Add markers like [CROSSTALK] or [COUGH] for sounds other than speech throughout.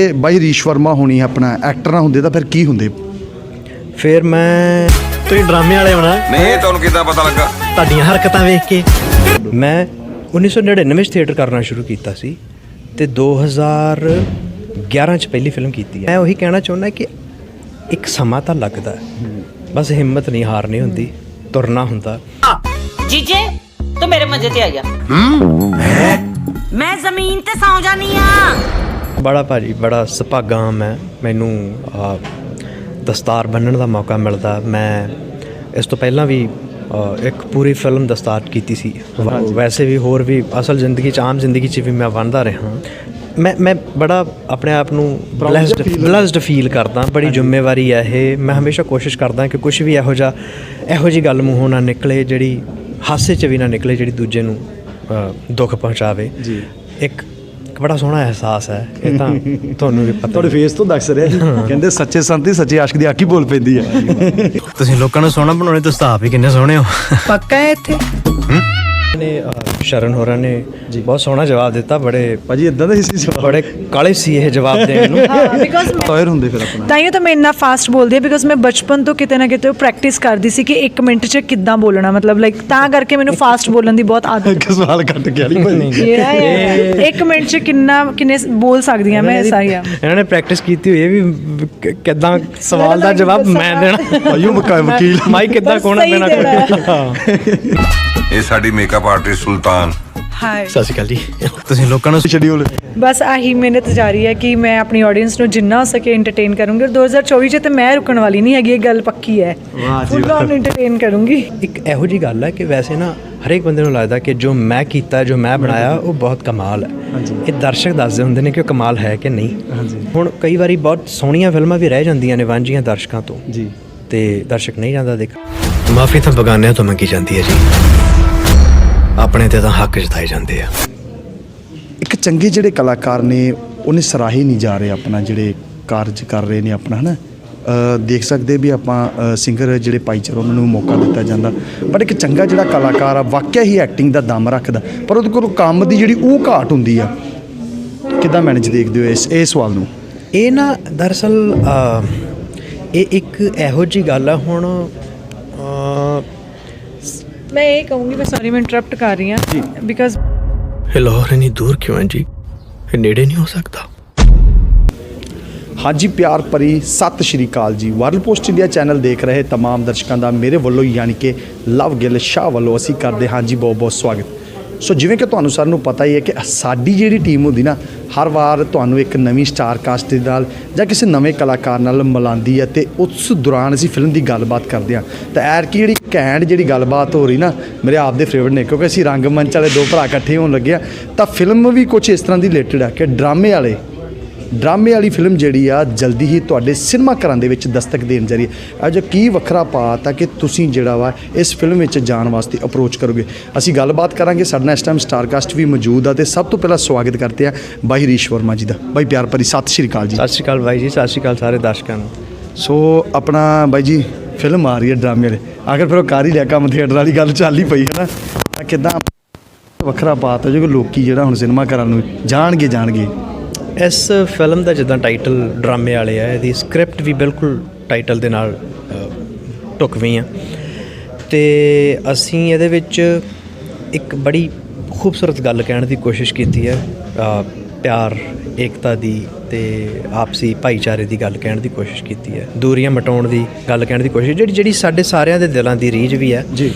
ਇਹ ਬਾਈ ਰੀਸ਼ ਵਰਮਾ ਹੋਣੀ ਆਪਣਾ ਐਕਟਰ ਨਾ ਹੁੰਦੇ ਤਾਂ ਫਿਰ ਕੀ ਹੁੰਦੇ? ਫਿਰ ਮੈਂ ਤੁਸੀਂ ਡਰਾਮੇ ਵਾਲੇ ਹੋਣਾ। ਨਹੀਂ ਤੁਹਾਨੂੰ ਕਿੱਦਾਂ ਪਤਾ ਲੱਗਾ? ਤੁਹਾਡੀਆਂ ਹਰਕਤਾਂ ਵੇਖ ਕੇ। ਮੈਂ 1999 ਵਿੱਚ ਥੀਏਟਰ ਕਰਨਾ ਸ਼ੁਰੂ ਕੀਤਾ ਸੀ ਤੇ 2011 ਚ ਪਹਿਲੀ ਫਿਲਮ ਕੀਤੀ ਹੈ। ਮੈਂ ਉਹੀ ਕਹਿਣਾ ਚਾਹੁੰਦਾ ਕਿ ਇੱਕ ਸਮਾਂ ਤਾਂ ਲੱਗਦਾ ਹੈ। ਬਸ ਹਿੰਮਤ ਨਹੀਂ ਹਾਰਨੀ ਹੁੰਦੀ ਤੁਰਨਾ ਹੁੰਦਾ। ਜੀਜੇ ਤੂੰ ਮੇਰੇ ਮੰਜੇ ਤੇ ਆ ਜਾ ਮੈਂ ਜ਼ਮੀਨ ਤੇ ਸੌ ਜਾਨੀ ਆ ਬੜਾ ਭਾਜੀ ਬੜਾ ਸੁਭਾਗਾ ਮੈਂ ਮੈਨੂੰ ਦਸਤਾਰ ਬੰਨਣ ਦਾ ਮੌਕਾ ਮਿਲਦਾ। ਮੈਂ ਇਸ ਤੋਂ ਪਹਿਲਾਂ ਵੀ ਇੱਕ ਪੂਰੀ ਫਿਲਮ ਦਸਤਾਰ ਕੀਤੀ ਸੀ। ਵੈਸੇ ਵੀ ਹੋਰ ਵੀ ਅਸਲ ਜ਼ਿੰਦਗੀ ਚ ਆਮ ਜ਼ਿੰਦਗੀ ਚ ਵੀ ਮੈਂ ਵੰਦਾ ਰਿਹਾ। ਮੈਂ ਮੈਂ ਬੜਾ ਆਪਣੇ ਆਪ ਨੂੰ ਬਲੈਸਡ ਬਲੈਸਡ ਫੀਲ ਕਰਦਾ। ਬੜੀ ਜ਼ਿੰਮੇਵਾਰੀ ਹੈ ਇਹ। ਮੈਂ ਹਮੇਸ਼ਾ ਕੋਸ਼ਿਸ਼ ਕਰਦਾ ਕਿ ਕੁਝ ਵੀ ਇਹੋ ਜਿਹਾ ਇਹੋ ਜੀ ਗੱਲ ਮੂੰਹੋਂ ਨਾ ਨਿਕਲੇ ਜਿਹੜੀ ਹਾਸੇ ਚ ਵੀ ਨਾ ਨਿਕਲੇ ਜਿਹੜੀ ਦੂਜੇ ਨੂੰ ਦੁੱਖ ਪਹੁੰਚਾਵੇ। ਜੀ। ਇੱਕ ਇੱਕ ਬੜਾ ਸੋਹਣਾ ਅਹਿਸਾਸ ਹੈ ਇਹ ਤਾਂ [LAUGHS] ਤੁਹਾਨੂੰ ਵੀ ਪਤਾ ਤੁਹਾਡੇ ਫੇਸ ਤੋਂ ਦੱਸ ਰਿਹਾ ਕਹਿੰਦੇ ਸੱਚੇ ਸੰਤ ਦੀ ਸੱਚੇ ਆਸ਼ਕ ਦੀ ਆਕੀ ਬੋਲ ਪੈਂਦੀ ਹੈ। ਤੁਸੀਂ ਲੋਕਾਂ ਨੂੰ ਸੋਹਣਾ ਬਣਾਉਣੇ ਤੁਸੀਂ ਤਾਂ ਆਪ ਹੀ ਕਿੰਨੇ ਸੋਹਣੇ ਹੋ। ਪੱਕਾ ਹੈ ਇੱਥੇ? ਨੇ ਸ਼ਰਨ ਹੋਰਾਂ ਨੇ ਬਹੁਤ ਸੋਹਣਾ ਜਵਾਬ ਦਿੱਤਾ ਬੜੇ ਭਾਜੀ ਇਦਾਂ ਦਾ ਹੀ ਸੀ ਜਵਾਬ। ਬੜੇ ਕਾਲੇ ਸੀ ਇਹ ਜਵਾਬ ਦੇਣ ਨੂੰ। ਬਿਕੋਜ਼ ਟਾਇਰ ਹੁੰਦੇ ਫਿਰ ਆਪਣਾ। ਤਾਂ ਹੀ ਤਾਂ ਮੈਂ ਇੰਨਾ ਫਾਸਟ ਬੋਲਦੀ ਹਾਂ ਬਿਕੋਜ਼ ਮੈਂ ਬਚਪਨ ਤੋਂ ਕਿਤੇ ਨਾ ਕਿਤੇ ਪ੍ਰੈਕਟਿਸ ਕਰਦੀ ਸੀ ਕਿ 1 ਮਿੰਟ 'ਚ ਕਿੱਦਾਂ ਬੋਲਣਾ ਮਤਲਬ ਲਾਈਕ ਤਾਂ ਕਰਕੇ ਮੈਨੂੰ ਫਾਸਟ ਬੋਲਣ ਦੀ ਬਹੁਤ ਆਦਤ ਇੱਕ ਸਵਾਲ ਕੱਟ ਗਿਆ ਨਹੀਂ ਭਾਜੀ 1 ਮਿੰਟ 'ਚ ਕਿੰਨਾ ਕਿੰਨੇ ਬੋਲ ਸਕਦੀ ਹਾਂ ਮੈਂ ਐਸਾ ਹੀ ਆ। ਇਹਨਾਂ ਨੇ ਪ੍ਰੈਕਟਿਸ ਕੀਤੀ ਹੋਈ ਹੈ ਵੀ ਕਿ- ਕਿੱਦਾਂ ਸਵਾਲ ਦਾ ਜਵਾਬ ਮੈਂ ਦੇਣਾ। ਭਾਈ ਉਹ ਵਕਾ- ਵਕੀਲ। ਮਾਈ ਕਿੱਦਾਂ ਕੋਣਾ ਸਹੀ ਦੇਣਾ। ਦੇਣਾ [LAUGHS] ਇਹ ਸਾਡੀ ਮੇਕਅਪ ਆਰਟਿਸਟ ਸੁਲਤਾਨ। ਹਾਏ ਸਤਿ ਸ਼੍ਰੀ ਅਕਾਲ ਜੀ। ਤੁਸੀਂ ਲੋਕਾਂ ਨੂੰ ਸ਼ਡਿਊਲ ਬਸ ਆਹੀ ਮਿਹਨਤ ਜਾਰੀ ਹੈ ਕਿ ਮੈਂ ਆਪਣੀ ਆਡੀਅנס ਨੂੰ ਜਿੰਨਾ ਹੋ ਸਕੇ ਐਂਟਰਟੇਨ ਕਰੂੰਗੀ। ਔਰ 2024 ਚ ਤੇ ਮੈਂ ਰੁਕਣ ਵਾਲੀ ਨਹੀਂ ਹੈਗੀ ਇਹ ਗੱਲ ਪੱਕੀ ਹੈ। ਫੁੱਲ ਔਨ ਐਂਟਰਟੇਨ ਕਰੂੰਗੀ। ਇੱਕ ਇਹੋ ਜੀ ਗੱਲ ਹੈ ਕਿ ਵੈਸੇ ਨਾ ਹਰੇਕ ਬੰਦੇ ਨੂੰ ਲੱਗਦਾ ਕਿ ਜੋ ਮੈਂ ਕੀਤਾ ਜੋ ਮੈਂ ਬਣਾਇਆ ਉਹ ਬਹੁਤ ਕਮਾਲ ਹੈ। ਇਹ ਦਰਸ਼ਕ ਦੱਸਦੇ ਹੁੰਦੇ ਨੇ ਕਿ ਉਹ ਕਮਾਲ ਹੈ ਕਿ ਨਹੀਂ। ਹੁਣ ਕਈ ਵਾਰੀ ਬਹੁਤ ਸੋਹਣੀਆਂ ਫਿਲਮਾਂ ਵੀ ਰਹਿ ਜਾਂਦੀਆਂ ਨੇ ਵਾਂਝੀਆਂ ਦਰਸ਼ਕਾਂ ਤੋਂ। ਜੀ। ਤੇ ਦਰਸ਼ਕ ਨਹੀਂ ਜਾਂਦਾ ਦੇਖ ਮਾਫੀ ਤਾਂ ਬਗਾਨਿਆਂ ਤੋਂ ਮੰਗੀ ਜਾਂਦੀ ਹੈ ਜੀ। ਆਪਣੇ ਤੇ ਤਾਂ ਹੱਕ ਜਤਾਏ ਜਾਂਦੇ ਆ। ਇੱਕ ਚੰਗੇ ਜਿਹੜੇ ਕਲਾਕਾਰ ਨੇ ਉਹਨੇ ਸਰਾਹੇ ਨਹੀਂ ਜਾ ਰਹੇ ਆਪਣਾ ਜਿਹੜੇ ਕਾਰਜ ਕਰ ਰਹੇ ਨੇ ਆਪਣਾ ਹਨਾ? ਦੇਖ ਸਕਦੇ ਵੀ ਆਪਾਂ ਸਿੰਗਰ ਜਿਹੜੇ ਭਾਈਚਾਰੇ ਉਹਨਾਂ ਨੂੰ ਮੌਕਾ ਦਿੱਤਾ ਜਾਂਦਾ। ਪਰ ਇੱਕ ਚੰਗਾ ਜਿਹੜਾ ਕਲਾਕਾਰ ਆ ਵਾਕਿਆ ਹੀ ਐਕਟਿੰਗ ਦਾ ਦਮ ਰੱਖਦਾ। ਪਰ ਉਹਦੇ ਕੋਲ ਕੰਮ ਦੀ ਜਿਹੜੀ ਉਹ ਘਾਟ ਹੁੰਦੀ ਆ ਕਿੱਦਾਂ ਮੈਨੇਜ ਦੇਖਦੇ ਹੋ ਇਸ ਇਹ ਸਵਾਲ ਨੂੰ? ਇਹ ਨਾ ਦਰਅਸਲ ਅ, ਇਹ ਇੱਕ ਇਹੋ ਜੀ ਗੱਲ ਆ ਹੁਣ ਮੈਂ ਇਹ ਕਹੂੰਗੀ ਮੈਂ ਸੌਰੀ ਮੈਂ ਇੰਟਰਰਪਟ ਕਰ ਰਹੀ ਹਾਂ ਬਿਕਾਜ਼ ਇਹ ਲਾਹੌਰ ਇਨੀ ਦੂਰ ਕਿਉਂ ਹੈ ਜੀ ਇਹ ਨੇੜੇ ਨਹੀਂ ਹੋ ਸਕਦਾ ਹਾਂਜੀ ਪਿਆਰ ਭਰੀ ਸਤਿ ਸ਼੍ਰੀ ਅਕਾਲ ਜੀ ਵਰਲਡ ਪੋਸਟ ਇੰਡੀਆ ਚੈਨਲ ਦੇਖ ਰਹੇ तमाम ਦਰਸ਼ਕਾਂ ਦਾ ਮੇਰੇ ਵੱਲੋਂ ਯਾਨੀ ਕਿ ਲਵ ਗਿੱਲ ਸ਼ਾਹ ਵੱਲੋਂ ਅਸੀਂ ਕਰਦੇ ਹਾਂ ਜੀ ਬਹੁਤ ਬਹੁਤ ਸਵਾਗਤ ਸੋ ਜਿਵੇਂ ਕਿ ਤੁਹਾਨੂੰ ਸਾਰਿਆਂ ਨੂੰ ਪਤਾ ਹੀ ਹੈ ਕਿ ਸਾਡੀ ਜਿਹੜੀ ਟੀਮ ਹੁੰਦੀ ਨਾ, ਹਰ ਵਾਰ ਤੁਹਾਨੂੰ ਇੱਕ ਨਵੀਂ ਸਟਾਰ ਕਾਸਟ ਦੇ ਨਾਲ ਜਾਂ ਕਿਸੇ ਨਵੇਂ ਕਲਾਕਾਰ ਨਾਲ ਮਿਲਾਉਂਦੀ ਹੈ ਤੇ ਉਸ ਦੌਰਾਨ ਅਸੀਂ ਫਿਲਮ ਦੀ ਗੱਲਬਾਤ ਕਰਦੇ ਹਾਂ। ਤਾਂ ਐਰ ਕੀ ਜਿਹੜੀ ਘੈਂਟ ਜਿਹੜੀ ਗੱਲਬਾਤ ਹੋ ਰਹੀ ਨਾ, ਮੇਰੇ ਆਪ ਦੇ ਫੇਵਰਟ ਨੇ, ਕਿਉਂਕਿ ਅਸੀਂ ਰੰਗਮੰਚ ਵਾਲੇ ਦੋ ਭਰਾ ਇਕੱਠੇ ਹੋਣ ਲੱਗੇ ਆ ਤਾਂ ਫਿਲਮ ਵੀ ਕੁਝ ਇਸ ਤਰ੍ਹਾਂ ਦੀ ਰਿਲੇਟਡ ਆ ਕਿ ਡਰਾਮੇ ਵਾਲੇ ਡਰਾਮੇ ਵਾਲੀ ਫਿਲਮ ਜਿਹੜੀ ਆ ਜਲਦੀ ਹੀ ਤੁਹਾਡੇ ਸਿਨੇਮਾ ਘਰਾਂ ਦੇ ਵਿੱਚ ਦਸਤਕ ਦੇਣ ਜਾ ਰਹੀ ਹੈ ਅੱਜ ਕੀ ਵੱਖਰਾ ਪਾਤ ਆ ਕਿ ਤੁਸੀਂ ਜਿਹੜਾ ਵਾ ਇਸ ਫਿਲਮ ਵਿੱਚ ਜਾਣ ਵਾਸਤੇ ਅਪਰੋਚ ਕਰੋਗੇ? ਅਸੀਂ ਗੱਲਬਾਤ ਕਰਾਂਗੇ ਸਾਡੇ ਨਾਲ ਇਸ ਟਾਈਮ ਸਟਾਰਕਾਸਟ ਵੀ ਮੌਜੂਦ ਆ ਤੇ ਸਭ ਤੋਂ ਪਹਿਲਾਂ ਸਵਾਗਤ ਕਰਦੇ ਆ ਬਾਈ ਰੀਸ਼ ਵਰਮਾ ਜੀ ਦਾ। ਬਾਈ ਪਿਆਰ ਭਰੀ ਸਤਿ ਸ਼੍ਰੀ ਅਕਾਲ ਜੀ। ਸਤਿ ਸ਼੍ਰੀ ਅਕਾਲ ਬਾਈ ਜੀ ਸਤਿ ਸ਼੍ਰੀ ਅਕਾਲ ਸਾਰੇ ਦਰਸ਼ਕਾਂ ਨੂੰ। ਸੋ ਆਪਣਾ ਬਾਈ ਜੀ ਫਿਲਮ ਆ ਰਹੀ ਹੈ ਡਰਾਮੇ ਵਾਲੇ। ਆਖਰ ਫਿਰ ਉਹ ਕਰ ਹੀ ਲਿਆ ਕੰਮ ਥੀਏਟਰ ਵਾਲੀ ਗੱਲ ਚੱਲ ਹੀ ਪਈ ਹੈ ਨਾ। ਤਾਂ ਕਿਦਾਂ ਵੱਖਰਾ ਪਾਤ ਹੈ ਜੋ ਲੋਕੀ ਜਿਹੜਾ ਹੁਣ ਸਿਨੇਮਾ ਘਰਾਂ ਨੂੰ ਜਾਣਗੇ ਜਾਣਗੇ। ਇਸ ਫਿਲਮ ਦਾ ਜਿੱਦਾਂ ਟਾਈਟਲ ਡਰਾਮੇ ਵਾਲੇ ਆ ਇਹਦੀ ਸਕ੍ਰਿਪਟ ਵੀ ਬਿਲਕੁਲ ਟਾਈਟਲ ਦੇ ਨਾਲ ਅ, ਢੁਕਵੀਂ ਆ। ਤੇ ਅਸੀਂ ਇਹਦੇ ਵਿੱਚ ਇੱਕ ਬੜੀ ਖੂਬਸੂਰਤ ਗੱਲ ਕਹਿਣ ਦੀ ਕੋਸ਼ਿਸ਼ ਕੀਤੀ ਹੈ ਪਿਆਰ ਏਕਤਾ ਦੀ ਤੇ ਆਪਸੀ ਭਾਈਚਾਰੇ ਦੀ ਗੱਲ ਕਹਿਣ ਦੀ ਕੋਸ਼ਿਸ਼ ਕੀਤੀ ਹੈ। ਦੂਰੀਆਂ ਮਟਾਉਣ ਦੀ ਗੱਲ ਕਹਿਣ ਦੀ ਕੋਸ਼ਿਸ਼ ਜਿਹੜੀ ਜਿਹੜੀ ਸਾਡੇ ਸਾਰਿਆਂ ਦੇ ਦਿਲਾਂ ਦੀ ਰੀਝ ਵੀ ਹੈ। ਜੀ।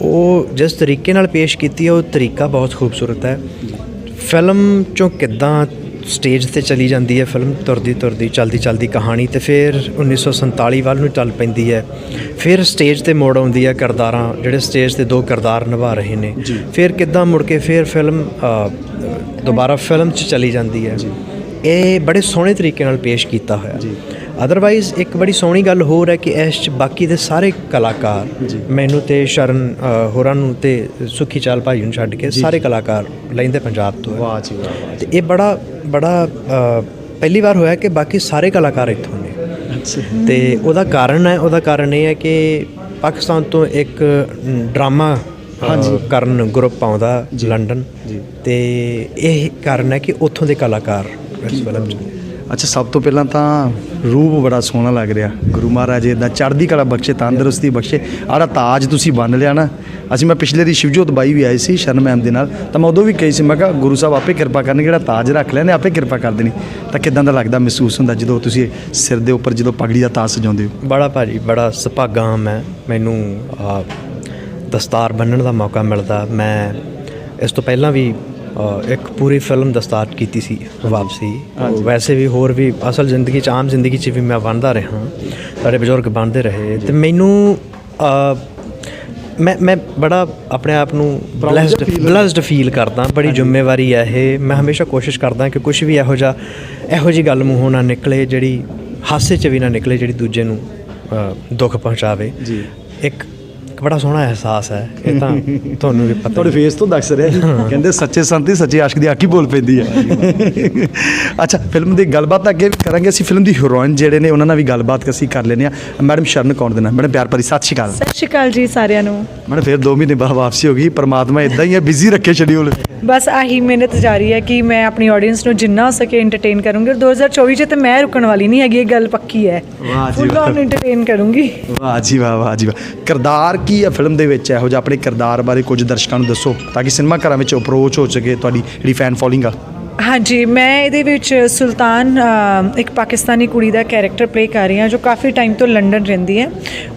ਉਹ ਜਿਸ ਤਰੀਕੇ ਨਾਲ ਪੇਸ਼ ਕੀਤੀ ਹੈ ਉਹ ਤਰੀਕਾ ਬਹੁਤ ਖੂਬਸੂਰਤ ਹੈ। ਫਿਲਮ ਚੋਂ ਕਿੱਦਾਂ ਸਟੇਜ ਤੇ ਚਲੀ ਜਾਂਦੀ ਹੈ ਫਿਲਮ? ਤੁਰਦੀ ਤੁਰਦੀ ਚਲਦੀ ਚਲਦੀ ਕਹਾਣੀ ਤੇ ਫਿਰ 1947 ਵੱਲ ਨੂੰ ਚੱਲ ਪੈਂਦੀ ਹੈ। ਫਿਰ ਸਟੇਜ ਤੇ ਮੋੜ ਆਉਂਦੀ ਹੈ ਕਿਰਦਾਰਾਂ ਜਿਹੜੇ ਸਟੇਜ ਤੇ ਦੋ ਕਿਰਦਾਰ ਨਿਭਾ ਰਹੇ ਨੇ। ਫਿਰ ਕਿੱਦਾਂ ਮੁੜ ਕੇ ਫਿਰ ਫਿਲਮ ਦੁਬਾਰਾ ਫਿਲਮ 'ਚ ਚਲੀ ਜਾਂਦੀ ਹੈ। ਇਹ ਬੜੇ ਸੋਹਣੇ ਤਰੀਕੇ ਨਾਲ ਪੇਸ਼ ਕੀਤਾ ਹੋਇਆ। ਅਦਰਵਾਈਜ਼ ਇੱਕ ਬੜੀ ਸੋਹਣੀ ਗੱਲ ਹੋਰ ਹੈ ਕਿ ਇਸ 'ਚ ਬਾਕੀ ਦੇ ਸਾਰੇ ਕਲਾਕਾਰ ਮੈਨੂੰ ਤੇ ਸ਼ਰਨ ਹੋਰਾਂ ਨੂੰ ਤੇ ਸੁਖੀ ਚਾਲ ਭਾਈ ਨੂੰ ਛੱਡ ਕੇ ਸਾਰੇ ਕਲਾਕਾਰ ਲੈਂਦੇ ਪੰਜਾਬ ਤੋਂ। ਵਾਹ ਜੀ ਵਾਹ ਤੇ ਇਹ ਬੜਾ ਬੜਾ ਪਹਿਲੀ ਵਾਰ ਹੋਇਆ ਕਿ ਬਾਕੀ ਸਾਰੇ ਕਲਾਕਾਰ ਇੱਥੋਂ ਨੇ। ਤੇ ਉਹਦਾ ਕਾਰਨ ਹੈ ਉਹਦਾ ਕਾਰਨ ਇਹ ਹੈ ਕਿ ਪਾਕਿਸਤਾਨ ਤੋਂ ਇੱਕ ਡਰਾਮਾ ਅ, ਕਰਨ ਗਰੁੱਪ ਆਉਂਦਾ ਲੰਡਨ ਤੇ ਇਹ ਕਾਰਨ ਹੈ ਕਿ ਉੱਥੋਂ ਦੇ ਕਲਾਕਾਰ ਇਸ ਫਿਲਮ 'ਚ ਅੱਛਾ, ਸਭ ਤੋਂ ਪਹਿਲਾਂ ਤਾਂ ਰੂਪ ਬੜਾ ਸੋਹਣਾ ਲੱਗ ਰਿਹਾ। ਗੁਰੂ ਮਹਾਰਾਜ ਇਦਾਂ ਚੜ੍ਹਦੀ ਕਲਾ ਬਖਸ਼ੇ, ਤੰਦਰੁਸਤੀ ਬਖਸ਼ੇ। ਆੜਾ ਤਾਜ ਤੁਸੀਂ ਬੰਨ ਲਿਆ ਨਾ। ਅਸੀਂ ਮੈਂ ਪਿਛਲੇ ਦੀ ਸ਼ਿਵਜੋਤ ਬਾਈ ਵੀ ਆਏ ਸੀ ਸ਼ਰਨ ਮੈਮ ਦੇ ਨਾਲ। ਤਾਂ ਮੈਂ ਉਦੋਂ ਵੀ ਕਹੀ ਸੀ, ਮੈਂ ਕਿਹਾ ਗੁਰੂ ਸਾਹਿਬ ਆਪੇ ਕਿਰਪਾ ਕਰਨਗੇ, ਜਿਹੜਾ ਤਾਜ ਰੱਖ ਲਿਆ ਆਪੇ ਕਿਰਪਾ ਕਰ ਦੇਣੀ। ਤਾਂ ਕਿਦਾਂ ਦਾ ਲੱਗਦਾ ਮਹਿਸੂਸ ਹੁੰਦਾ ਜਦੋਂ ਤੁਸੀਂ ਸਿਰ ਦੇ ਉੱਪਰ, ਜਦੋਂ ਪਗੜੀ ਦਾ ਤਾਜ ਸਜਾਉਂਦੇ ਹੋ? ਬੜਾ ਭਾਜੀ, ਬੜਾ ਸੁਭਾਗਾ ਮੈਂ ਮੈਨੂੰ ਦਸਤਾਰ ਬੰਨਣ ਦਾ ਮੌਕਾ ਮਿਲਦਾ। ਮੈਂ ਇਸ ਤੋਂ ਪਹਿਲਾਂ ਵੀ ਇੱਕ ਪੂਰੀ ਫਿਲਮ ਦਸਤਾਰ ਕੀਤੀ ਸੀ ਵਾਪਸੀ। ਵੈਸੇ ਵੀ ਹੋਰ ਵੀ ਅਸਲ ਜ਼ਿੰਦਗੀ ਚ ਆਮ ਜ਼ਿੰਦਗੀ ਚ ਵੀ ਮੈਂ ਬੰਨਦਾ ਰਿਹਾ ਸਾਡੇ ਬਜ਼ੁਰਗ ਬੰਨਦੇ ਰਹੇ। ਤੇ ਮੈਨੂੰ ਮੈਂ ਮੈਂ ਬੜਾ ਆਪਣੇ ਆਪ ਨੂੰ ਬਲੈਸਡ ਬਲੈਸਡ ਫੀਲ ਕਰਦਾ। ਬੜੀ ਜ਼ਿੰਮੇਵਾਰੀ ਹੈ ਇਹ। ਮੈਂ ਹਮੇਸ਼ਾ ਕੋਸ਼ਿਸ਼ ਕਰਦਾ ਕਿ ਕੁਝ ਵੀ ਇਹੋ ਜਿਹਾ ਇਹੋ ਜੀ ਗੱਲ ਮੂੰਹੋਂ ਨਾ ਨਿਕਲੇ ਜਿਹੜੀ ਹਾਸੇ 'ਚ ਵੀ ਨਾ ਨਿਕਲੇ ਜਿਹੜੀ ਦੂਜੇ ਨੂੰ ਦੁੱਖ ਪਹੁੰਚਾਵੇ। ਜੀ। ਇੱਕ ਇੱਕ ਬੜਾ ਸੋਹਣਾ ਅਹਿਸਾਸ ਹੈ ਇਹ ਤਾਂ [LAUGHS] ਤੁਹਾਨੂੰ ਵੀ ਪਤਾ ਤੁਹਾਡੇ ਫੇਸ ਤੋਂ ਦੱਸ ਰਿਹਾ ਜੀ। ਕਹਿੰਦੇ ਸੱਚੇ ਸੰਤੀ ਸੱਚੇ ਆਸ਼ਕ ਦੀ ਆਖੀ ਬੋਲ ਪੈਂਦੀ ਹੈ। [LAUGHS] ਅੱਛਾ ਫਿਲਮ ਦੀ ਗੱਲਬਾਤ ਅੱਗੇ ਵੀ ਕਰਾਂਗੇ ਅਸੀਂ। ਫਿਲਮ ਦੀ ਹੀਰੋਇਨ ਜਿਹੜੇ ਨੇ ਉਹਨਾਂ ਨਾਲ ਵੀ ਗੱਲਬਾਤ ਅਸੀਂ ਕਰ ਲੈਨੇ ਆ ਮੈਡਮ ਸ਼ਰਨ ਕੌਰ ਦੇ ਨਾਲ। ਮੈਡਮ ਪਿਆਰ ਭਰੀ ਸਤਿ ਸ਼੍ਰੀ ਅਕਾਲ। ਸਤਿ ਸ਼੍ਰੀ ਅਕਾਲ ਜੀ ਸਾਰਿਆਂ ਨੂੰ। ਮੈਡਮ ਫਿਰ 2 ਮਹੀਨੇ ਬਾਅਦ ਵਾਪਸੀ ਹੋ ਗਈ। ਪਰਮਾਤਮਾ ਇਦਾਂ ਹੀ ਹੈ ਬਿਜ਼ੀ ਰੱਖੇ ਸ਼ਡਿਊਲ ਬਸ ਆਹੀ ਮਿਹਨਤ ਜਾਰੀ ਹੈ ਕਿ ਮੈਂ ਆਪਣੀ ਆਡੀਅנס ਨੂੰ ਜਿੰਨਾ ਹੋ ਸਕੇ ਐਂਟਰਟੇਨ ਕਰੂੰਗੀ। ਔਰ 2024 ਚ ਤੇ ਮੈਂ ਰੁਕਣ ਵਾਲੀ ਨਹੀਂ ਹੈਗੀ ਇਹ ਗੱਲ ਪੱਕੀ ਹੈ। ਵਾਹ ਜੀ ਫੁੱਲ ਵਾਹ। ਔਨ ਐਂਟਰਟੇਨ ਕਰੂੰਗੀ। ਵਾਹ ਜੀ ਵਾਹ ਵਾਹ ਜੀ ਵਾਹ। ਕਿਰਦਾਰ ਕੀ ਹੈ ਫਿਲਮ ਦੇ ਵਿੱਚ? ਇਹੋ ਜਿਹਾ ਆਪਣੇ ਕਿਰਦਾਰ ਬਾਰੇ ਕੁਝ ਦਰਸ਼ਕਾਂ ਨੂੰ ਦੱਸੋ ਤਾਂ ਕਿ ਸਿਨੇਮਾ ਘਰਾਂ ਵਿੱਚ ਅਪਰੋਚ ਹੋ ਸਕੇ ਤੁਹਾਡੀ ਜਿਹੜੀ ਫੈਨ ਫੋਲੋਇੰਗ ਆ। ਹਾਂਜੀ, ਮੈਂ ਇਹਦੇ ਵਿੱਚ ਸੁਲਤਾਨ ਇੱਕ ਪਾਕਿਸਤਾਨੀ ਕੁੜੀ ਦਾ ਕੈਰੈਕਟਰ ਪਲੇ ਕਰ ਰਹੀ ਹਾਂ, ਜੋ ਕਾਫੀ ਟਾਈਮ ਤੋਂ ਲੰਡਨ ਰਹਿੰਦੀ ਹੈ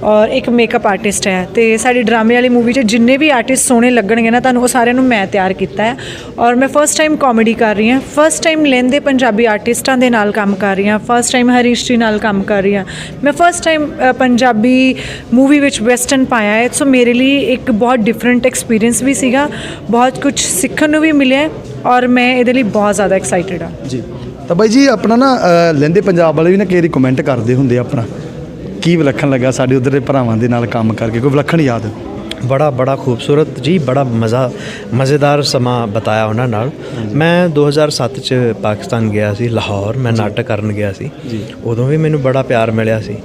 ਔਰ ਇੱਕ ਮੇਕਅਪ ਆਰਟਿਸਟ ਹੈ ਤੇ ਸਾਡੀ ਡਰਾਮੇ ਵਾਲੀ ਮੂਵੀ 'ਚ ਜਿੰਨੇ ਵੀ ਆਰਟਿਸਟ ਸੋਹਣੇ ਲੱਗਣਗੇ ਨਾ, ਤੁਹਾਨੂੰ ਉਹ ਸਾਰਿਆਂ ਨੂੰ ਮੈਂ ਤਿਆਰ ਕੀਤਾ ਹੈ ਔਰ ਮੈਂ ਫਰਸਟ ਟਾਈਮ ਕਾਮੇਡੀ ਕਰ ਰਹੀ ਹਾਂ ਫਰਸਟ ਟਾਈਮ ਲੈਂਦੇ ਪੰਜਾਬੀ ਆਰਟਿਸਟਾਂ ਦੇ ਨਾਲ ਕੰਮ ਕਰ ਰਹੀ ਹਾਂ ਫਰਸਟ ਟਾਈਮ ਹਰੀਸ਼ ਜੀ ਨਾਲ ਕੰਮ ਕਰ ਰਹੀ ਹਾਂ, ਮੈਂ ਫਰਸਟ ਟਾਈਮ ਪੰਜਾਬੀ ਮੂਵੀ ਵਿੱਚ ਵੈਸਟਰਨ ਪਾਇਆ ਹੈ ਸੋ ਮੇਰੇ ਲਈ ਇੱਕ ਬਹੁਤ ਡਿਫਰੈਂਟ ਐਕਸਪੀਰੀਅੰਸ ਵੀ ਸੀਗਾ, ਬਹੁਤ ਕੁਝ ਸਿੱਖਣ ਨੂੰ ਵੀ ਮਿਲਿਆ ਔਰ ਮੈਂ ਇਹਦੇ ਲਈ ਬਹੁਤ ਜ਼ਿਆਦਾ ਐਕਸਾਈਟਿਡ ਹਾਂ ਜੀ। ਤਾਂ ਬਾਈ ਜੀ ਆਪਣਾ ਨਾ ਅ, ਲਹਿੰਦੇ ਪੰਜਾਬ ਵਾਲੇ ਵੀ ਨਾ ਕਈ ਕਮੈਂਟ ਕਰਦੇ ਹੁੰਦੇ ਆ ਆਪਣਾ। ਕੀ ਵਿਲੱਖਣ ਲੱਗਾ ਸਾਡੇ ਉਧਰ ਦੇ ਭਰਾਵਾਂ ਦੇ ਨਾਲ ਕੰਮ ਕਰਕੇ? ਕੋਈ ਵਿਲੱਖਣ ਯਾਦ? ਬੜਾ ਬੜਾ ਖੂਬਸੂਰਤ ਜੀ ਬੜਾ ਮਜ਼ਾ ਮਜ਼ੇਦਾਰ ਸਮਾਂ ਬਤਾਇਆ ਉਹਨਾਂ ਨਾਲ। ਮੈਂ 2007 ਚ ਪਾਕਿਸਤਾਨ ਗਿਆ ਸੀ ਲਾਹੌਰ। ਮੈਂ ਨਾਟਕ ਕਰਨ ਗਿਆ ਸੀ। ਉਦੋਂ ਵੀ ਮੈਨੂੰ ਬੜਾ ਪਿਆਰ ਮਿਲਿਆ ਸੀ।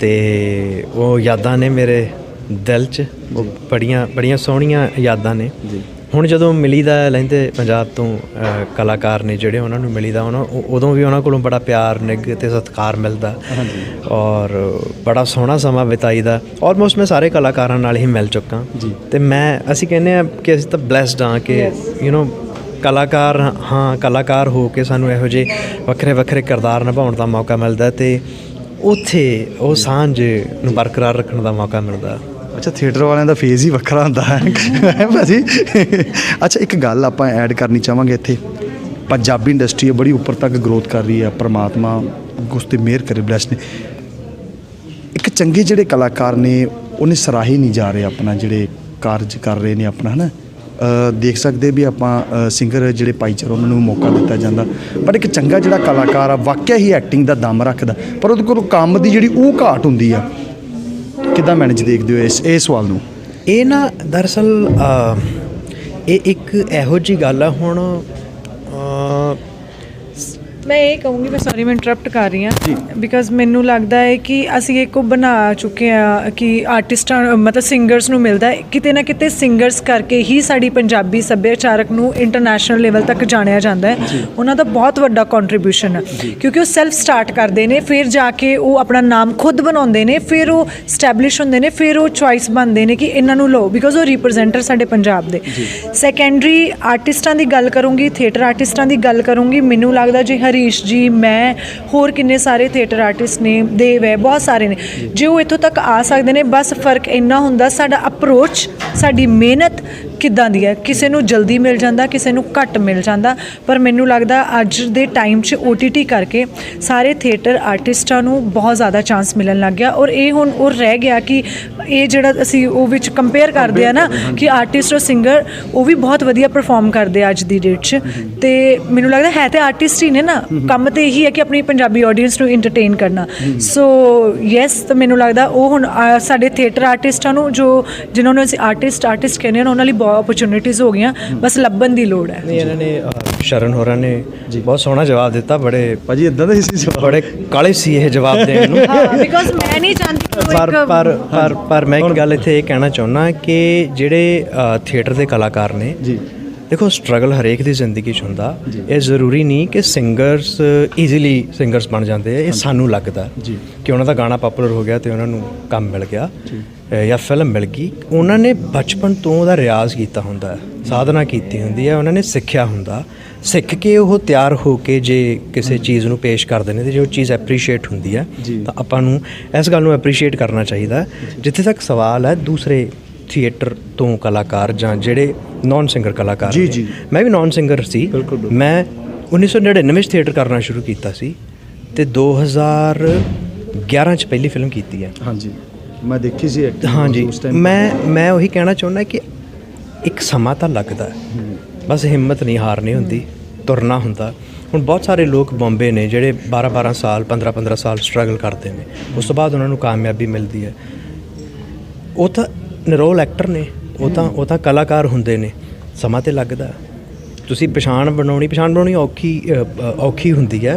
ਤੇ ਉਹ ਯਾਦਾਂ ਨੇ ਮੇਰੇ ਦਿਲ 'ਚ। ਉਹ ਬੜੀਆਂ ਬੜੀਆਂ ਸੋਹਣੀਆਂ ਯਾਦਾਂ ਨੇ। ਹੁਣ ਜਦੋਂ ਮਿਲੀਦਾ ਹੈ ਲਹਿੰਦੇ ਪੰਜਾਬ ਤੋਂ ਕਲਾਕਾਰ ਨੇ ਜਿਹੜੇ ਉਹਨਾਂ ਨੂੰ ਮਿਲੀਦਾ ਉਹਨਾਂ ਉਹ- ਉਦੋਂ ਵੀ ਉਹਨਾਂ ਕੋਲੋਂ ਬੜਾ ਪਿਆਰ ਨਿੱਘ ਤੇ ਸਤਿਕਾਰ ਮਿਲਦਾ। ਔਰ ਬੜਾ ਸੋਹਣਾ ਸਮਾਂ ਬਿਤਾਈਦਾ। ਆਲਮੋਸਟ ਮੈਂ ਸਾਰੇ ਕਲਾਕਾਰਾਂ ਨਾਲ ਹੀ ਮਿਲ ਚੁੱਕਾ। ਤੇ ਮੈਂ ਅਸੀਂ ਕਹਿੰਦੇ ਆ ਕਿ ਅਸੀਂ ਤਾਂ ਬlesed ਹਾਂ ਕਿ ਯੂ نو ਕਲਾਕਾਰ ਹਾਂ ਕਲਾਕਾਰ ਹੋ ਕੇ ਸਾਨੂੰ ਇਹੋ ਜਿਹੇ ਵੱਖਰੇ ਵੱਖਰੇ ਕਿਰਦਾਰ ਨਿਭਾਉਣ ਦਾ ਮੌਕਾ ਮਿਲਦਾ ਤੇ ਉੱਥੇ ਉਹ ਸਾਂਝ ਨੂੰ ਬਰਕਰਾਰ ਰੱਖਣ ਦਾ ਮੌਕਾ ਮਿਲਦਾ। ਅੱਛਾ ਥੀਏਟਰ ਵਾਲਿਆਂ ਦਾ ਫੇਜ਼ ਹੀ ਵੱਖਰਾ ਹੁੰਦਾ ਹੈ। ਹੈਂ ਭਾਜੀ ਅੱਛਾ ਇੱਕ ਗੱਲ ਆਪਾਂ ਐਡ ਕਰਨੀ ਚਾਹਾਂਗੇ ਇੱਥੇ। ਪੰਜਾਬੀ ਇੰਡਸਟਰੀ ਬੜੀ ਉੱਪਰ ਤੱਕ ਗਰੋਥ ਕਰ ਰਹੀ ਹੈ। ਪ੍ਰਮਾਤਮਾ ਉਸ ਤੇ ਮਿਹਰ ਕਰੇ ਬਲੈਸ ਨੇ। ਇੱਕ ਚੰਗੇ ਜਿਹੜੇ ਕਲਾਕਾਰ ਨੇ ਉਹਨੇ ਸਰਾਹੇ ਨਹੀਂ ਜਾ ਰਹੇ ਆਪਣਾ ਜਿਹੜੇ ਕਾਰਜ ਕਰ ਰਹੇ ਨੇ ਆਪਣਾ ਹਨਾ? ਅ, ਦੇਖ ਸਕਦੇ ਵੀ ਆਪਾਂ ਸਿੰਗਰ ਜਿਹੜੇ ਭਾਈਚਾਰੇ ਉਹਨਾਂ ਨੂੰ ਮੌਕਾ ਦਿੱਤਾ ਜਾਂਦਾ। ਪਰ ਇੱਕ ਚੰਗਾ ਜਿਹੜਾ ਕਲਾਕਾਰ ਆ ਵਾਕਿਆ ਹੀ ਐਕਟਿੰਗ ਦਾ ਦਮ ਰੱਖਦਾ। ਪਰ ਉਹਦੇ ਕੋਲ ਕੰਮ ਦੀ ਜਿਹੜੀ ਉਹ ਘਾਟ ਹੁੰਦੀ ਆ ਕਿੱਦਾਂ ਮੈਨੇਜ ਦੇਖਦੇ ਹੋ ਇਸ ਇਹ ਸਵਾਲ ਨੂੰ? ਇਹ ਨਾ ਦਰਅਸਲ ਇਹ ਇੱਕ ਇਹੋ ਜੀ ਗੱਲ ਆ ਹੁਣ ਮੈਂ ਇਹ ਕਹੂੰਗੀ ਮੈਂ ਸੌਰੀ ਮੈਂ ਇੰਟਰਰਪਟ ਕਰ ਰਹੀ ਹਾਂ ਬਿਕਾਜ਼ ਮੈਨੂੰ ਲੱਗਦਾ ਹੈ ਕਿ ਅਸੀਂ ਇੱਕ ਉਹ ਬਣਾ ਚੁੱਕੇ ਆ ਕਿ ਆਰਟਿਸਟਾਂ ਮਤਲਬ ਸਿੰਗਰਸ ਨੂੰ ਮਿਲਦਾ ਹੈ। ਕਿਤੇ ਨਾ ਕਿਤੇ ਸਿੰਗਰਸ ਕਰਕੇ ਹੀ ਸਾਡੀ ਪੰਜਾਬੀ ਸੱਭਿਆਚਾਰਕ ਨੂੰ ਇੰਟਰਨੈਸ਼ਨਲ ਲੈਵਲ ਤੱਕ ਜਾਣਿਆ ਜਾਂਦਾ ਹੈ। ਉਹਨਾਂ ਦਾ ਬਹੁਤ ਵੱਡਾ ਕੰਟਰੀਬਿਊਸ਼ਨ ਹੈ। ਕਿਉਂਕਿ ਉਹ ਸੈਲਫ ਸਟਾਰਟ ਕਰਦੇ ਨੇ ਫਿਰ ਜਾ ਕੇ ਉਹ ਆਪਣਾ ਨਾਮ ਖੁਦ ਬਣਾਉਂਦੇ ਨੇ ਫਿਰ ਉਹ ਸਟੈਬਲਿਸ਼ ਹੁੰਦੇ ਨੇ ਫਿਰ ਉਹ ਚੁਆਇਸ ਬਣਦੇ ਨੇ ਕਿ ਇਹਨਾਂ ਨੂੰ ਲਓ ਬਿਕਾਜ਼ ਉਹ ਰਿਪਰੈਜ਼ੈਂਟਰ ਸਾਡੇ ਪੰਜਾਬ ਦੇ। ਸੈਕੰਡਰੀ ਆਰਟਿਸਟਾਂ ਦੀ ਗੱਲ ਕਰੂੰਗੀ ਥੀਏਟਰ ਆਰਟਿਸਟਾਂ ਦੀ ਗੱਲ ਕਰੂੰਗੀ ਮੈਨੂੰ ਲੱਗਦਾ ਜੀ ਹਰੀਸ਼ ਜੀ ਮੈਂ ਹੋਰ ਕਿੰਨੇ ਸਾਰੇ ਥੀਏਟਰ ਆਰਟਿਸਟ ਨੇ ਦੇਵ ਹੈ ਬਹੁਤ ਸਾਰੇ ਨੇ। ਜੇ। ਉਹ ਇੱਥੋਂ ਤੱਕ ਆ ਸਕਦੇ ਨੇ ਬਸ ਫ਼ਰਕ ਇੰਨਾ ਹੁੰਦਾ ਸਾਡਾ ਅਪਰੋਚ ਸਾਡੀ ਮਿਹਨਤ ਕਿੱਦਾਂ ਦੀ ਹੈ? ਕਿਸੇ ਨੂੰ ਜਲਦੀ ਮਿਲ ਜਾਂਦਾ ਕਿਸੇ ਨੂੰ ਘੱਟ ਮਿਲ ਜਾਂਦਾ। ਪਰ ਮੈਨੂੰ ਲੱਗਦਾ ਅੱਜ ਦੇ ਟਾਈਮ 'ਚ OTT ਕਰਕੇ ਸਾਰੇ ਥੀਏਟਰ ਆਰਟਿਸਟਾਂ ਨੂੰ ਬਹੁਤ ਜ਼ਿਆਦਾ ਚਾਂਸ ਮਿਲਣ ਲੱਗ ਗਿਆ। ਔਰ ਇਹ ਹੁਣ ਉਹ ਰਹਿ ਗਿਆ ਕਿ ਇਹ ਜਿਹੜਾ ਅਸੀਂ ਉਹ ਵਿੱਚ ਕੰਪੇਅਰ ਕਰਦੇ ਆ ਨਾ ਕਿ ਆਰਟਿਸਟ ਔਰ ਸਿੰਗਰ ਉਹ ਵੀ ਬਹੁਤ ਵਧੀਆ ਪਰਫਾਰਮ ਕਰਦੇ ਆ ਅੱਜ ਦੀ ਡੇਟ 'ਚ। ਤੇ ਮੈਨੂੰ ਲੱਗਦਾ ਹੈ ਤੇ ਆਰਟਿਸਟ ਹੀ ਨੇ ਨਾ। ਕੰਮ ਤੇ ਇਹੀ ਹੈ ਕਿ ਆਪਣੀ ਪੰਜਾਬੀ ਆਡੀਅנס ਨੂੰ ਐਂਟਰਟੇਨ ਕਰਨਾ। ਸੋ ਯੈਸ ਤਾਂ ਮੈਨੂੰ ਲੱਗਦਾ ਉਹ ਹੁਣ ਆ, ਸਾਡੇ ਥੀਏਟਰ ਆਰਟਿਸਟਾਂ ਨੂੰ ਜੋ ਜਿਨ੍ਹਾਂ ਨੂੰ ਅਸੀਂ ਆਰਟਿਸਟ ਆਰਟਿਸਟ ਕਹਿੰਦੇ ਹਾਂ ਉਹਨਾਂ ਲਈ ਬਹੁਤ ਓਪਰਚ्युनिटीज ਹੋ ਗਈਆਂ ਬਸ ਲੱਭਣ ਦੀ ਲੋੜ ਹੈ। ਇਹਨਾਂ ਨੇ ਸ਼ਰਨ ਹੋਰਾਂ ਨੇ ਬਹੁਤ ਸੋਹਣਾ ਜਵਾਬ ਦਿੱਤਾ ਬੜੇ ਭਾਜੀ ਇਦਾਂ ਦਾ ਸੀ ਬੜੇ ਕਾਲੇ ਸੀ ਇਹ ਜਵਾਬ ਦੇਣ ਨੂੰ। ਬਿਕੋਜ਼ ਮੈਂ ਨਹੀਂ ਚਾਹੁੰਦੀ ਪਰ ਪਰ ਪਰ ਪਰ ਮੈਂ ਇੱਕ ਗੱਲ ਇੱਥੇ ਇਹ ਕਹਿਣਾ ਚਾਹੁੰਦਾ ਕਿ ਜਿਹੜੇ ਥੀਏਟਰ ਦੇ ਕਲਾਕਾਰ ਨੇ ਜੀ। ਦੇਖੋ ਸਟਰਗਲ ਹਰੇਕ ਦੀ ਜ਼ਿੰਦਗੀ 'ਚ ਹੁੰਦਾ। ਇਹ ਜ਼ਰੂਰੀ ਨਹੀਂ ਕਿ ਸਿੰਗਰਸ ਈਜ਼ੀਲੀ ਸਿੰਗਰਸ ਬਣ ਜਾਂਦੇ ਇਹ ਸਾਨੂੰ ਲੱਗਦਾ। ਕਿ ਉਹਨਾਂ ਦਾ ਗਾਣਾ ਪਪੂਲਰ ਹੋ ਗਿਆ ਤੇ ਉਹਨਾਂ ਨੂੰ ਕੰਮ ਮਿਲ ਗਿਆ। ਜਾਂ ਫਿਲਮ ਮਿਲ ਗਈ ਉਹਨਾਂ ਨੇ ਬਚਪਨ ਤੋਂ ਉਹਦਾ ਰਿਆਜ਼ ਕੀਤਾ ਹੁੰਦਾ ਹੈ ਸਾਧਨਾ ਕੀਤੀ ਹੁੰਦੀ ਹੈ ਉਹਨਾਂ ਨੇ ਸਿੱਖਿਆ ਹੁੰਦਾ। ਸਿੱਖ ਕੇ ਉਹ ਤਿਆਰ ਹੋ ਕੇ ਜੇ ਕਿਸੇ ਚੀਜ਼ ਨੂੰ ਪੇਸ਼ ਕਰਦੇ ਨੇ ਤੇ ਜੇ ਉਹ ਚੀਜ਼ ਐਪਰੀਸ਼ੀਏਟ ਹੁੰਦੀ ਹੈ ਤਾਂ ਆਪਾਂ ਨੂੰ ਇਸ ਗੱਲ ਨੂੰ ਐਪਰੀਸ਼ੀਏਟ ਕਰਨਾ ਚਾਹੀਦਾ। ਜਿੱਥੇ ਤੱਕ ਸਵਾਲ ਹੈ ਦੂਸਰੇ ਥੀਏਟਰ ਤੋਂ ਕਲਾਕਾਰ ਜਾਂ ਜਿਹੜੇ ਨਾਨ ਸਿੰਗਰ ਕਲਾਕਾਰ ਜੀ, ਨੇ। ਜੀ। ਮੈਂ ਵੀ ਨਾਨ ਸਿੰਗਰ ਸੀ ਮੈਂ 1999 ਚ ਥੀਏਟਰ ਕਰਨਾ ਸ਼ੁਰੂ ਕੀਤਾ ਸੀ ਤੇ 2011 ਚ ਪਹਿਲੀ ਫਿਲਮ ਕੀਤੀ ਹੈ। ਹਾਂਜੀ। ਮੈਂ ਦੇਖੀ ਸੀ ਐਕਟਿੰਗ ਹਾਂਜੀ। ਮੈਂ ਮੈਂ ਉਹੀ ਕਹਿਣਾ ਚਾਹੁੰਦਾ ਕਿ ਇੱਕ ਸਮਾਂ ਤਾਂ ਲੱਗਦਾ। ਬਸ ਹਿੰਮਤ ਨਹੀਂ ਹਾਰਨੀ ਹੁੰਦੀ ਤੁਰਨਾ ਹੁੰਦਾ। ਹੁਣ ਬਹੁਤ ਸਾਰੇ ਲੋਕ ਬੰਬੇ ਨੇ ਜਿਹੜੇ 12 12 ਸਾਲ 15 15 ਸਾਲ ਸਟਰਗਲ ਕਰਦੇ ਨੇ। ਉਸ ਤੋਂ ਬਾਅਦ ਉਹਨਾਂ ਨੂੰ ਕਾਮਯਾਬੀ ਮਿਲਦੀ ਹੈ। ਉਹ ਤਾਂ ਨਿਰੋਲ ਐਕਟਰ ਨੇ। ਉਹ ਤਾਂ ਉਹ ਤਾਂ ਕਲਾਕਾਰ ਹੁੰਦੇ ਨੇ। ਸਮਾਂ ਤੇ ਲੱਗਦਾ। ਤੁਸੀਂ ਪਛਾਣ ਬਣਾਉਣੀ ਪਛਾਣ ਬਣਾਉਣੀ ਔਖੀ ਔਖੀ ਹੁੰਦੀ ਹੈ।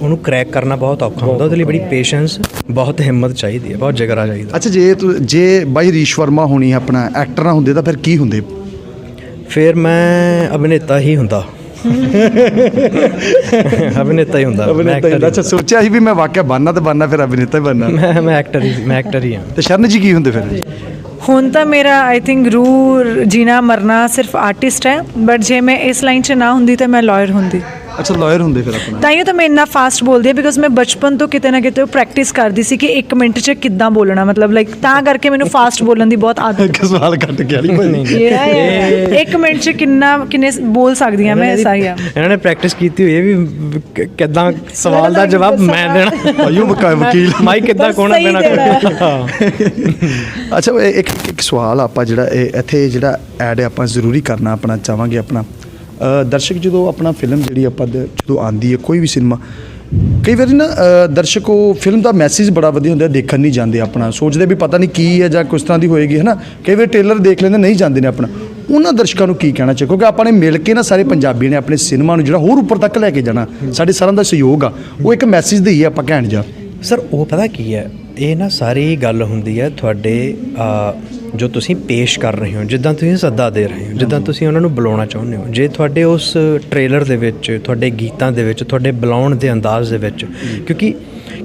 ਉਹਨੂੰ ਕ੍ਰੈਕ ਕਰਨਾ ਬਹੁਤ ਔਖਾ ਹੁੰਦਾ ਉਹਦੇ ਲਈ ਬੜੀ ਪੇਸ਼ੈਂਸ ਬਹੁਤ ਹਿੰਮਤ ਚਾਹੀਦੀ ਹੈ ਬਹੁਤ ਜਿਗਰਾ ਚਾਹੀਦਾ। ਅੱਛਾ ਜੇ ਜੇ ਬਾਈ ਰੀਸ਼ ਵਰਮਾ ਹੋਣੀ ਆਪਣਾ ਐਕਟਰ ਨਾ ਹੁੰਦੇ ਤਾਂ ਫਿਰ ਕੀ ਹੁੰਦੇ? ਫਿਰ ਮੈਂ ਅਭਿਨੇਤਾ ਹੀ ਹੁੰਦਾ। ਅਭਿਨੇਤਾ ਹੀ ਹੁੰਦਾ actor ਹੀ ਅੱਛਾ ਸੋਚਿਆ ਸੀ ਵੀ ਮੈਂ ਵਾਕਿਆ ਬਣਨਾ ਤੇ ਬਣਨਾ ਫਿਰ ਅਭਿਨੇਤਾ ਹੀ ਬਣਨਾ। ਮੈਂ ਮੈਂ ਐਕਟਰ ਹੀ ਮੈਂ ਐਕਟਰ ਹੀ ਹਾਂ। ਤੇ ਸ਼ਰਨ ਜੀ ਕੀ ਹੁੰਦੇ ਫਿਰ? ਹੁਣ ਤਾਂ ਮੇਰਾ ਆਈ ਥਿੰਕ ਰੂਹ ਜੀਣਾ, ਮਰਨਾ ਸਿਰਫ ਆਰਟਿਸਟ ਹੈ ਬਟ ਜੇ ਮੈਂ ਇਸ ਲਾਈਨ 'ਚ ਨਾ ਹੁੰਦੀ ਤਾਂ ਮੈਂ ਲਾਇਰ ਹੁੰਦੀ। ਅੱਛਾ ਲਾਇਰ ਹੁੰਦੇ ਫਿਰ ਆਪਣਾ। ਤਾਂ ਹੀ ਤਾਂ ਮੈਂ ਇੰਨਾ ਫਾਸਟ ਬੋਲਦੀ ਹਾਂ ਬਿਕਾਜ਼ ਮੈਂ ਬਚਪਨ ਤੋਂ ਕਿਤੇ ਨਾ ਕਿਤੇ ਪ੍ਰੈਕਟਿਸ ਕਰਦੀ ਸੀ ਕਿ 1 ਮਿੰਟ 'ਚ ਕਿੱਦਾਂ ਬੋਲਣਾ ਮਤਲਬ ਲਾਈਕ ਤਾਂ ਕਰਕੇ ਮੈਨੂੰ ਫਾਸਟ ਬੋਲਣ ਦੀ ਬਹੁਤ ਆਦਤ ਇੱਕ ਸਵਾਲ ਕੱਟ ਗਿਆ ਨਹੀਂ। ਹੈ 1 ਮਿੰਟ 'ਚ ਕਿੰਨਾ ਕਿੰਨੇ ਬੋਲ ਸਕਦੀ ਹਾਂ ਮੈਂ ਐਸਾ ਹੀ ਆ ਇਹਨਾਂ ਨੇ ਪ੍ਰੈਕਟਿਸ ਕੀਤੀ ਹੋਈ ਹੈ ਵੀ ਕਿ- ਕਿੱਦਾਂ ਸਵਾਲ ਦਾ ਜਵਾਬ ਮੈਂ ਦੇਣਾ। ਭਾਈਓ ਵਕਾ- ਵਕੀਲ ਮਾਈਕ ਕਿੱਦਾਂ ਬਸ ਕੋਣਾ ਸਹੀ ਪੈਣਾ ਦੇਣਾ। ਹਾਂ। ਅੱਛਾ ਇਹ ਇੱਕ ਇੱਕ ਸਵਾਲ ਆਪਾਂ ਜਿਹੜਾ ਇਹ ਇੱਥੇ ਜਿਹੜਾ ਐਡ ਆਪਾਂ ਜ਼ਰੂਰੀ ਕਰਨਾ ਆਪਣਾ ਚਾਹਾਂਗੇ ਆਪਣਾ। ਦਰਸ਼ਕ ਜਦੋਂ ਆਪਣਾ ਫਿਲਮ ਜਿਹੜੀ ਆਪਾਂ ਦ- ਜਦੋਂ ਆਂਦੀ ਹੈ ਕੋਈ ਵੀ ਸਿਨੇਮਾ ਕਈ ਵਾਰੀ ਨਾ ਅ, ਦਰਸ਼ਕ ਉਹ ਫਿਲਮ ਦਾ ਮੈਸੇਜ ਬੜਾ ਵਧੀਆ ਹੁੰਦਾ ਦੇਖਣ ਨਹੀਂ ਜਾਂਦੇ ਆਪਣਾ। ਸੋਚਦੇ ਵੀ ਪਤਾ ਨਹੀਂ ਕੀ ਹੈ ਜਾਂ ਕਿਸ ਤਰ੍ਹਾਂ ਦੀ ਹੋਏਗੀ ਹੈ ਨਾ ਕਈ ਵਾਰੀ ਟ੍ਰੇਲਰ ਦੇਖ ਲੈਂਦੇ ਨਹੀਂ ਜਾਂਦੇ ਨੇ ਆਪਣਾ। ਉਹਨਾਂ ਦਰਸ਼ਕਾਂ ਨੂੰ ਕੀ ਕਹਿਣਾ ਚਾਹੀਦਾ ਕਿਉਂਕਿ ਆਪਾਂ ਨੇ ਮਿਲ ਕੇ ਨਾ ਸਾਰੇ ਪੰਜਾਬੀ ਨੇ ਆਪਣੇ ਸਿਨੇਮਾ ਨੂੰ ਜਿਹੜਾ ਹੋਰ ਉੱਪਰ ਤੱਕ ਲੈ ਕੇ ਜਾਣਾ ਸਾਡੇ ਸਾਰਿਆਂ ਦਾ ਸਹਿਯੋਗ ਆ। ਉਹ ਇੱਕ ਮੈਸੇਜ ਦੇਈ ਆਪਾਂ ਕਹਿਣ ਜਾ। ਸਰ ਉਹ ਪਤਾ ਕੀ ਹੈ? ਇਹ ਨਾ ਸਾਰੀ ਗੱਲ ਹੁੰਦੀ ਹੈ ਤੁਹਾਡੇ ਅ, ਜੋ ਤੁਸੀਂ ਪੇਸ਼ ਕਰ ਰਹੇ ਹੋ ਜਿੱਦਾਂ ਤੁਸੀਂ ਸੱਦਾ ਦੇ ਰਹੇ ਹੋ ਜਿੱਦਾਂ ਤੁਸੀਂ ਉਹਨਾਂ ਨੂੰ ਬੁਲਾਉਣਾ ਚਾਹੁੰਦੇ ਹੋ। ਜੇ ਤੁਹਾਡੇ ਉਸ ਟ੍ਰੇਲਰ ਦੇ ਵਿੱਚ ਤੁਹਾਡੇ ਗੀਤਾਂ ਦੇ ਵਿੱਚ ਤੁਹਾਡੇ ਬੁਲਾਉਣ ਦੇ ਅੰਦਾਜ਼ ਦੇ ਵਿੱਚ ਕਿਉਂਕਿ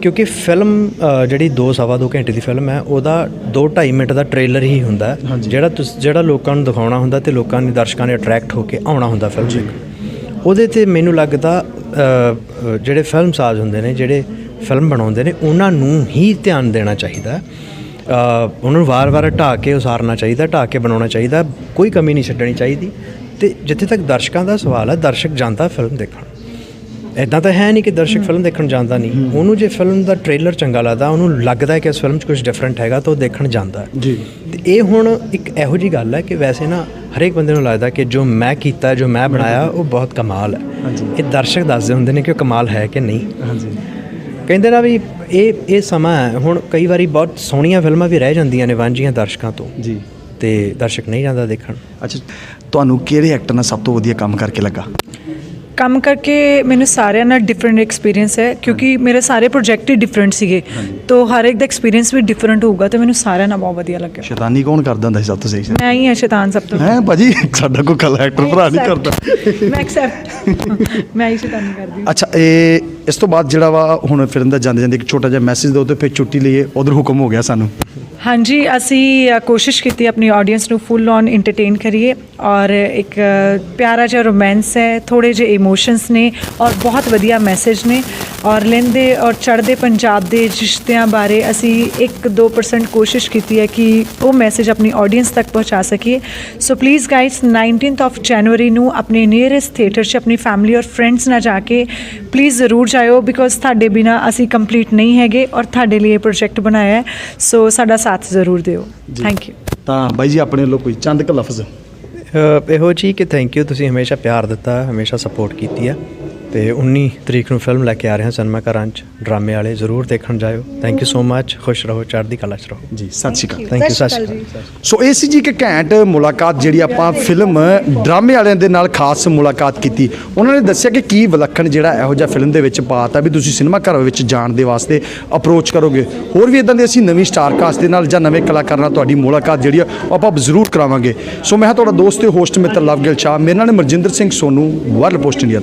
ਕਿਉਂਕਿ ਫਿਲਮ ਜਿਹੜੀ 2 ਸਵਾ 2 ਘੰਟੇ ਦੀ ਫਿਲਮ ਹੈ ਉਹਦਾ 2 2.5 ਮਿੰਟ ਦਾ ਟ੍ਰੇਲਰ ਹੀ ਹੁੰਦਾ ਜਿਹੜਾ ਤੁਸ ਜਿਹੜਾ ਲੋਕਾਂ ਨੂੰ ਦਿਖਾਉਣਾ ਹੁੰਦਾ ਤੇ ਲੋਕਾਂ ਨੇ ਦਰਸ਼ਕਾਂ ਨੇ ਅਟਰੈਕਟ ਹੋ ਕੇ ਆਉਣਾ ਹੁੰਦਾ ਫਿਲਮ ਦੇਖਣ ਉਹਦੇ ਤੇ ਮੈਨੂੰ ਲੱਗਦਾ ਜਿਹੜੇ ਫਿਲਮ ਸਾਜ਼ ਹੁੰਦੇ ਨੇ ਜਿਹੜੇ ਫਿਲਮ ਬਣਾਉਂਦੇ ਨੇ ਉਹਨਾਂ ਨੂੰ ਹੀ ਧਿਆਨ ਦੇਣਾ ਚਾਹੀਦਾ ਹੈ। ਉਹਨਾਂ ਨੂੰ ਵਾਰ-ਵਾਰ ਢਾ ਕੇ ਉਸਾਰਨਾ ਚਾਹੀਦਾ ਢਾ ਕੇ ਬਣਾਉਣਾ ਚਾਹੀਦਾ ਕੋਈ ਕਮੀ ਨਹੀਂ ਛੱਡਣੀ ਚਾਹੀਦੀ। ਤੇ ਜਿੱਥੇ ਤੱਕ ਦਰਸ਼ਕਾਂ ਦਾ ਸਵਾਲ ਹੈ ਦਰਸ਼ਕ ਜਾਂਦਾ ਫਿਲਮ ਦੇਖਣ। ਇਦਾਂ ਤਾਂ ਹੈ ਨਹੀਂ ਕਿ ਦਰਸ਼ਕ ਫਿਲਮ ਦੇਖਣ ਜਾਂਦਾ ਨਹੀਂ। ਉਹਨੂੰ ਜੇ ਫਿਲਮ ਦਾ ਟ੍ਰੇਲਰ ਚੰਗਾ ਲੱਗਦਾ ਉਹਨੂੰ ਲੱਗਦਾ ਹੈ ਕਿ ਇਸ ਫਿਲਮ 'ਚ ਕੁਝ ਡਿਫਰੈਂਟ ਹੈਗਾ ਤਾਂ ਉਹ ਦੇਖਣ ਜਾਂਦਾ ਜੀ। ਤੇ ਇਹ ਹੁਣ ਇੱਕ ਇਹੋ ਜੀ ਗੱਲ ਹੈ ਕਿ ਵੈਸੇ ਨਾ ਹਰੇਕ ਬੰਦੇ ਨੂੰ ਲੱਗਦਾ ਕਿ ਜੋ ਮੈਂ ਕੀਤਾ ਜੋ ਮੈਂ ਬਣਾਇਆ ਉਹ ਬਹੁਤ ਕਮਾਲ ਹੈ। ਇਹ ਦਰਸ਼ਕ ਦੱਸਦੇ ਹੁੰਦੇ ਨੇ ਕਿ ਉਹ ਕਮਾਲ ਹੈ ਕਿ ਨਹੀਂ। ਹਾਂਜੀ। ਕਹਿੰਦੇ ਨਾ ਵੀ ਇਹ ਇਹ ਸਮਾਂ ਹੈ ਹੁਣ ਕਈ ਵਾਰੀ ਬਹੁਤ ਸੋਹਣੀਆਂ ਫਿਲਮਾਂ ਵੀ ਰਹਿ ਜਾਂਦੀਆਂ ਨੇ ਵਾਂਝੀਆਂ ਦਰਸ਼ਕਾਂ ਤੋਂ। ਜੀ। ਤੇ ਦਰਸ਼ਕ ਨਹੀਂ ਜਾਂਦਾ ਦੇਖਣ। ਅੱਛਾ ਤੁਹਾਨੂੰ ਕਿਹੜੇ ਐਕਟਰ ਨਾਲ ਸਭ ਤੋਂ ਵਧੀਆ ਕੰਮ ਕਰਕੇ ਲੱਗਾ? ਕੰਮ ਕਰਕੇ ਮੈਨੂੰ ਸਾਰਿਆਂ ਨਾਲ ਡਿਫਰੈਂਟ ਐਕਸਪੀਰੀਅੰਸ ਹੈ ਕਿਉਂਕਿ ਮੇਰੇ ਸਾਰੇ ਪ੍ਰੋਜੈਕਟ ਹੀ ਡਿਫਰੈਂਟ ਸੀਗੇ। ਤੋਂ ਹਰ ਇੱਕ ਦਾ ਐਕਸਪੀਰੀਅੰਸ ਵੀ ਡਿਫਰੈਂਟ ਹੋਊਗਾ ਤੇ ਮੈਨੂੰ ਸਾਰਿਆਂ ਨਾਲ ਬਹੁਤ ਵਧੀਆ ਲੱਗਿਆ। ਸ਼ੈਤਾਨੀ ਕੌਣ ਕਰਦਾ ਹੁੰਦਾ ਸੀ ਸਭ ਤੋਂ ਸਹੀ ਮੈਂ ਹੀ ਹਾਂ ਸ਼ੈਤਾਨ ਸਭ ਤੋਂ ਹੈ ਭਾਜੀ ਸਾਡਾ ਕੋਈ ਕਲਾ ਐਕਟਰ ਭਰਾ ਨਹੀਂ ਕਰਦਾ। [LAUGHS] ਮੈਂ ਐਕਸੈਪਟ [LAUGHS] ਮੈਂ ਹੀ ਸ਼ੈਤਾਨੀ ਕਰਦੀ ਹਾਂ। ਅੱਛਾ ਇਹ ਇਸ ਤੋਂ ਬਾਅਦ ਜਿਹੜਾ ਵਾ ਹੁਣ ਦਾ ਜਾਂਦੇ ਜਾਂਦੇ ਇੱਕ ਛੋਟਾ ਜਿਹਾ ਮੈਸੇਜ ਦਿਓ ਤੇ ਫਿਰ ਛੁੱਟੀ ਲਈਏ ਉਧਰ ਹੁਕਮ ਹੋ ਗਿਆ ਸਾਨੂੰ। ਹਾਂਜੀ ਅਸੀਂ ਅ, ਕੋਸ਼ਿਸ਼ ਕੀਤੀ ਆਪਣੀ ਆਡੀਅנס ਨੂੰ ਫੁੱਲ ਔਨ ਐਂਟਰਟੇਨ ਕਰੀਏ ਔਰ ਇੱਕ ਅ, ਪਿਆਰਾ ਜਿਹਾ ਰੋਮਾਂਸ ਹੈ ਥੋੜੇ ਜਿਹੇ ਇਮੋਸ਼ਨਸ ਨੇ ਔਰ ਬਹੁਤ ਵਧੀਆ ਮੈਸੇਜ ਨੇ ਔਰ ਲੈਂਦੇ ਔਰ ਚੜ੍ਹਦੇ ਪੰਜਾਬ ਦੇ ਰਿਸ਼ਤਿਆਂ ਬਾਰੇ ਅਸੀਂ 1-2% ਕੋਸ਼ਿਸ਼ ਕੀਤੀ ਹੈ ਕਿ ਉਹ ਮੈਸੇਜ ਆਪਣੀ ਆਡੀਅנס ਤੱਕ ਪਹੁੰਚਾ ਸਕੀਏ। So please guys 19th of January ਨੂੰ ਆਪਣੇ ਨੀਅਰੈਸਟ ਥੀਏਟਰ 'ਚ ਆਪਣੀ ਫੈਮਿਲੀ ਔਰ ਫਰੈਂਡਸ ਨਾਲ ਜਾ ਕੇ ਪਲੀਜ਼ ਜ਼ਰੂਰ ਜਾਇਓ ਬਿਕੋਜ਼ ਤੁਹਾਡੇ ਬਿਨਾ ਅਸੀਂ ਕੰਪਲੀਟ ਨਹੀਂ ਹੈਗੇ ਔਰ ਤੁਹਾਡੇ ਲਈ ਇਹ ਪ੍ਰੋਜੈਕਟ ਬਣਾਇਆ ਹੈ। ਸੋ ਸਾਡਾ ਸਾਥ ਜ਼ਰੂਰ ਦਿਓ। ਥੈਂਕ ਯੂ ਤਾਂ ਬਾਈ ਜੀ ਆਪਣੇ ਵੱਲੋਂ ਕੋਈ ਚੰਦ ਕ ਲਫ਼ਜ਼? ਇਹੋ ਜੀ ਕਿ ਥੈਂਕ ਯੂ ਤੁਸੀਂ ਹਮੇਸ਼ਾ ਪਿਆਰ ਦਿੱਤਾ ਹਮੇਸ਼ਾ ਸਪੋਰਟ ਕੀਤੀ ਹੈ। ਤੇ 19 ਤਰੀਕ ਨੂੰ ਫਿਲਮ ਲੈ ਕੇ ਆ ਰਹੇ ਹਾਂ ਸਿਨੇਮਾ ਘਰਾਂ 'ਚ। ਡਰਾਮੇ ਵਾਲੇ ਜ਼ਰੂਰ ਦੇਖਣ ਜਾਇਓ। ਥੈਂਕ ਯੂ ਸੋ ਮੱਚ ਖੁਸ਼ ਰਹੋ ਚੜ੍ਹਦੀ ਕਲਾ 'ਚ ਰਹੋ। ਜੀ ਸਤਿ ਸ਼੍ਰੀ ਅਕਾਲ। ਥੈਂਕ ਯੂ ਸਤਿ ਸ਼੍ਰੀ ਅਕਾਲ ਸੋ ਇਹ ਸੀ ਜੀ ਕਿ ਘੈਂਟ ਮੁਲਾਕਾਤ ਜਿਹੜੀ ਆਪਾਂ ਫਿਲਮ ਡਰਾਮੇ ਵਾਲਿਆਂ ਦੇ ਨਾਲ ਖਾਸ ਮੁਲਾਕਾਤ ਕੀਤੀ। ਉਹਨਾਂ ਨੇ ਦੱਸਿਆ ਕਿ ਕੀ ਵਿਲੱਖਣ ਜਿਹੜਾ ਇਹੋ ਜਿਹਾ ਫਿਲਮ ਦੇ ਵਿੱਚ ਪਾਤਾ ਵੀ ਤੁਸੀਂ ਸਿਨੇਮਾ ਘਰ ਵਿੱਚ ਜਾਣ ਦੇ ਵਾਸਤੇ ਅਪਰੋਚ ਕਰੋਗੇ। ਹੋਰ ਵੀ ਇਦਾਂ ਦੇ ਅਸੀਂ ਨਵੀਂ ਸਟਾਰ ਕਾਸਟ ਦੇ ਨਾਲ ਜਾਂ ਨਵੇਂ ਕਲਾਕਾਰਾਂ ਨਾਲ ਤੁਹਾਡੀ ਮੁਲਾਕਾਤ ਜਿਹੜੀ ਆ ਉਹ ਆਪਾਂ ਜ਼ਰੂਰ ਕਰਾਵਾਂਗੇ। ਸੋ ਮੈਂ ਤੁਹਾਡਾ ਦੋਸਤ ਤੇ ਹੋਸਟ ਮਿੱਤਰ ਲਵਗਿਲ ਸ਼ਾਹ। ਮੇਰੇ ਨਾਲ Marjinder Singh Sonu world post India